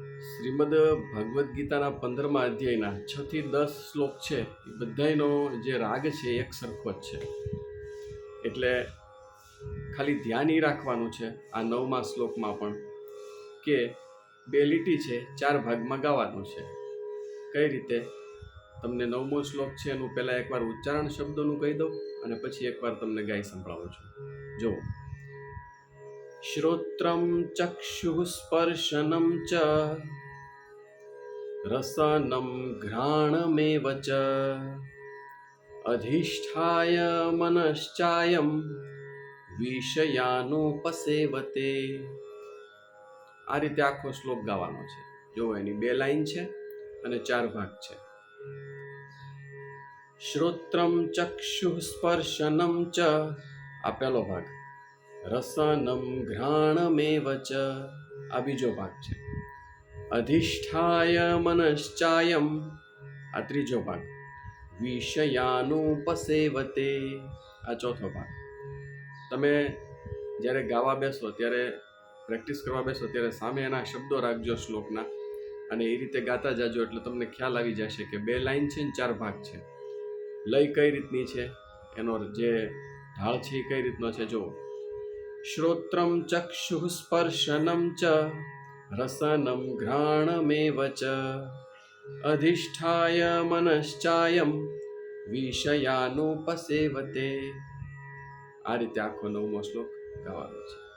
શ્રીમદ ભગવદ્ ગીતાના પંદરમા અધ્યાયના છ થી દસ શ્લોક છે, એ બધાયનો જે રાગ છે એક સરખો જ છે. એટલે ખાલી ધ્યાન એ રાખવાનું છે આ નવમા શ્લોકમાં પણ કે બે લીટી છે, ચાર ભાગમાં ગાવાનું છે. કઈ રીતે? તમને નવમો શ્લોક છે, એનું પહેલાં એકવાર ઉચ્ચારણ શબ્દોનું કહી દઉં અને પછી એકવાર તમને ગાઈ સંભળાવું છું. જુઓ. શ્રોત્રમ ચક્ષુઃ સ્પર્શનમ ચ રસનમ ઘ્રાણમેવ ચ અધિષ્ઠાય મનશ્ચાયમ વિષયાનુપસેવતે આ રીતે આખો શ્લોક ગાવાનો છે। જો એની બે લાઈન છે અને ચાર ભાગ છે। શ્રોત્રમ ચક્ષુ સ્પર્શનમ ચ। આ પહેલો ભાગ રસનમ ઘ્રાણમેવ ચ આ બીજો ભાગ છે। અધિષ્ઠાય મનશ્ચાયમ આ ત્રીજો ભાગ વિષયાનુપસેવતે આ ચોથો ભાગ તમે જ્યારે ગાવા બેસો, ત્યારે પ્રેક્ટિસ કરવા બેસો, ત્યારે સામે એના શબ્દો રાખજો શ્લોકના અને એ રીતે ગાતા જાજો, એટલે તમને ખ્યાલ આવી જશે કે બે લાઈન છે ને ચાર ભાગ છે. લય કઈ રીતની છે? એનો જે ઢાળ છે એ કઈ રીતનો છે? જુઓ શ્રોત્રમ ચક્ષુઃ સ્પર્શનમ ચ રસનમ ઘ્રાણમેવ ચ અધિષ્ઠાય મનશ્ચાયમ વિષયાનુપસેવતે આ રીતે આખો નવમો શ્લોક ગાવાનો છે